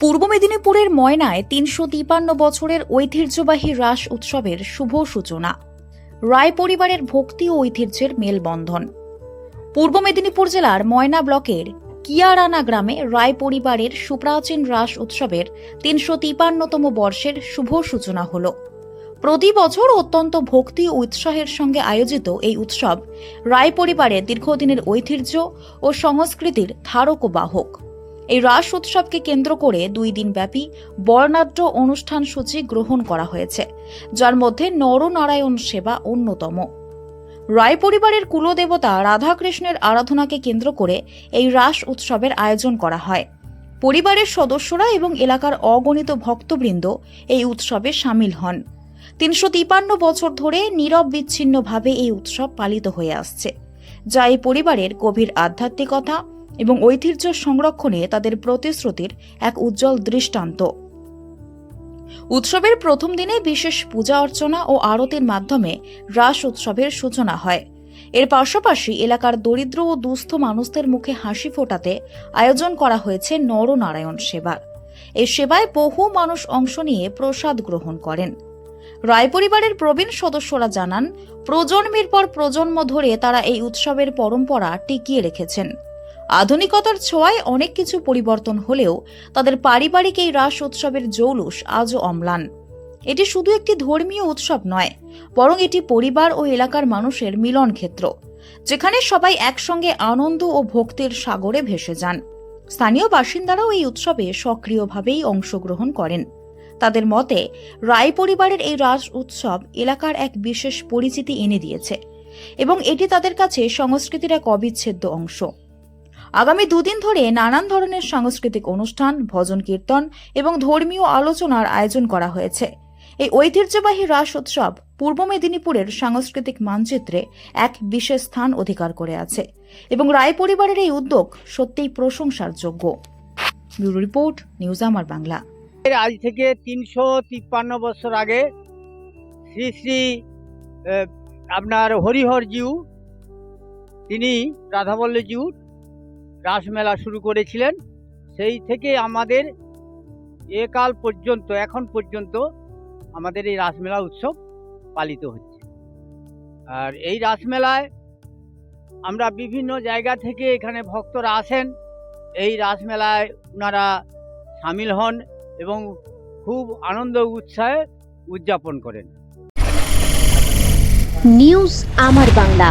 পূর্ব মেদিনীপুরের ময়নায় তিনশো তিপান্ন বছরের ঐতিহ্যবাহী রাস উৎসবের শুভ সূচনা। রায় পরিবারের ভক্তি ও ঐতিহ্যের মেলবন্ধন। পূর্ব মেদিনীপুর জেলার ময়না ব্লকের কিয়ারানা গ্রামে রায় পরিবারের সুপ্রাচীন রাস উৎসবের তিনশো তিপান্নতম বর্ষের শুভ সূচনা হল। প্রতি বছর অত্যন্ত ভক্তি ও উৎসাহের সঙ্গে আয়োজিত এই উৎসব রায় পরিবারের দীর্ঘদিনের ঐতিহ্য ও সংস্কৃতির ধারক ও বাহক। এই রাস উৎসবকে কেন্দ্র করে দুই দিনব্যাপী বর্ণাঢ্য অনুষ্ঠান সূচি গ্রহণ করা হয়েছে, যার মধ্যে নরনারায়ণ সেবা অন্যতম। রায় পরিবারের কুলদেবতা রাধাকৃষ্ণের আরাধনাকে কেন্দ্র করে এই রাস উৎসবের আয়োজন করা হয়। পরিবারের সদস্যরা এবং এলাকার অগণিত ভক্তবৃন্দ এই উৎসবে সামিল হন। তিনশো তিপান্ন বছর ধরে নীরব বিচ্ছিন্নভাবে এই উৎসব পালিত হয়ে আসছে, যা এই পরিবারের গভীর আধ্যাত্মিকতা এবং ঐতিহ্য সংরক্ষণে তাদের প্রতিশ্রুতির এক উজ্জ্বল দৃষ্টান্ত। উৎসবের প্রথম দিনে বিশেষ পূজা অর্চনা ও আরতির মাধ্যমে রাস উৎসবের সূচনা হয়। এর পাশাপাশি এলাকার দরিদ্র ও দুস্থ মানুষদের মুখে হাসি ফোটাতে আয়োজন করা হয়েছে নরনারায়ণ সেবার এই সেবায় বহু মানুষ অংশ নিয়ে প্রসাদ গ্রহণ করেন। রায় পরিবারের প্রবীণ সদস্যরা জানান, প্রজন্মের পর প্রজন্ম ধরে তারা এই উৎসবের পরম্পরা টিকিয়ে রেখেছেন। আধুনিকতার ছোঁয়ায় অনেক কিছু পরিবর্তন হলেও তাদের পারিবারিক এই রাস উৎসবের জৌলুস আজও অম্লান। এটি শুধু একটি ধর্মীয় উৎসব নয়, বরং এটি পরিবার ও এলাকার মানুষের মিলন ক্ষেত্র, যেখানে সবাই একসঙ্গে আনন্দ ও ভক্তির সাগরে ভেসে যান। স্থানীয় বাসিন্দারাও এই উৎসবে সক্রিয়ভাবেই অংশগ্রহণ করেন। তাদের মতে, রায় পরিবারের এই রাস উৎসব এলাকার এক বিশেষ পরিচিতি এনে দিয়েছে, এবং এটি তাদের কাছে সংস্কৃতির এক অবিচ্ছেদ্য অংশ। আগামী দুদিন ধরে নানান ধরনের সাংস্কৃতিক অনুষ্ঠান, ভজন কীর্তন এবং ধর্মীয় আলোচনার আয়োজন করা হয়েছে। এই ঐতিহ্যবাহী রাস উৎসব পূর্ব মেদিনীপুরের সাংস্কৃতিক মানচিত্রে এক বিশেষ স্থান অধিকার করে আছে এবং রায় পরিবারের এই উদ্যোগ সত্যিই প্রশংসার যোগ্য। ব্যুরো রিপোর্ট, নিউজ আমার বাংলা। এর আজ থেকে তিনশো তিপ্পান্ন বছর আগে শ্রী শ্রী আপনার হরিহর জিউ তিনি রাধাবল্লভ জিউ রাসমেলা শুরু করেছিলেন। সেই থেকে আমাদের একাল পর্যন্ত, এখন পর্যন্ত আমাদের এই রাসমেলা উৎসব পালিত হচ্ছে। আর এই রাসমেলায় আমরা বিভিন্ন জায়গা থেকে এখানে ভক্তরা আসেন। এই রাসমেলায় ওনারা সামিল হন এবং খুব আনন্দ উৎসাহে উদযাপন করেন। নিউজ আমার বাংলা।